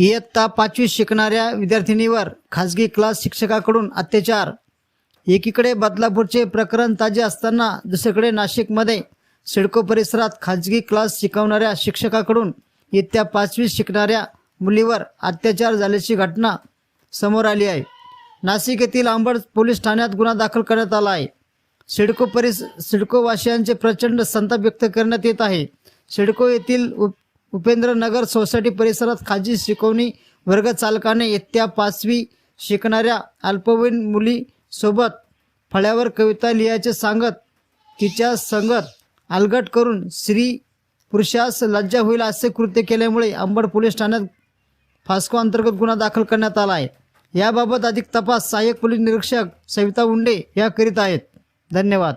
इयत्ता पाचवी शिकणाऱ्या विद्यार्थिनीवर खाजगी क्लास शिक्षकाकडून अत्याचार. एकीकडे बदलापूरचे प्रकरण ताजे असताना दुसरीकडे नाशिकमध्ये सिडको परिसरात खाजगी क्लास शिकवणाऱ्या शिक्षकाकडून इयत्ता पाचवी शिकणाऱ्या मुलीवर अत्याचार झाल्याची घटना समोर आली आहे. नाशिक येथील आंबड पोलीस ठाण्यात गुन्हा दाखल करण्यात आला आहे. सिडको परिस सिडकोवासियांचे प्रचंड संताप व्यक्त करण्यात येत आहे. सिडको येथील उप उपेंद्रनगर सोसायटी परिसरात खाजगी शिकवणी वर्ग चालकाने इयत्ता पाचवी शिकणाऱ्या अल्पवयीन मुलीसोबत फळ्यावर कविता लिहायचे सांगत तिच्या संगत अलगट करून स्त्री पुरुषास लज्जा होईल असे कृत्य केल्यामुळे अंबड पोलीस ठाण्यात फास्को अंतर्गत गुन्हा दाखल करण्यात आला आहे. याबाबत अधिक तपास सहाय्यक पोलीस निरीक्षक सविता उंडे या करीत आहेत. धन्यवाद.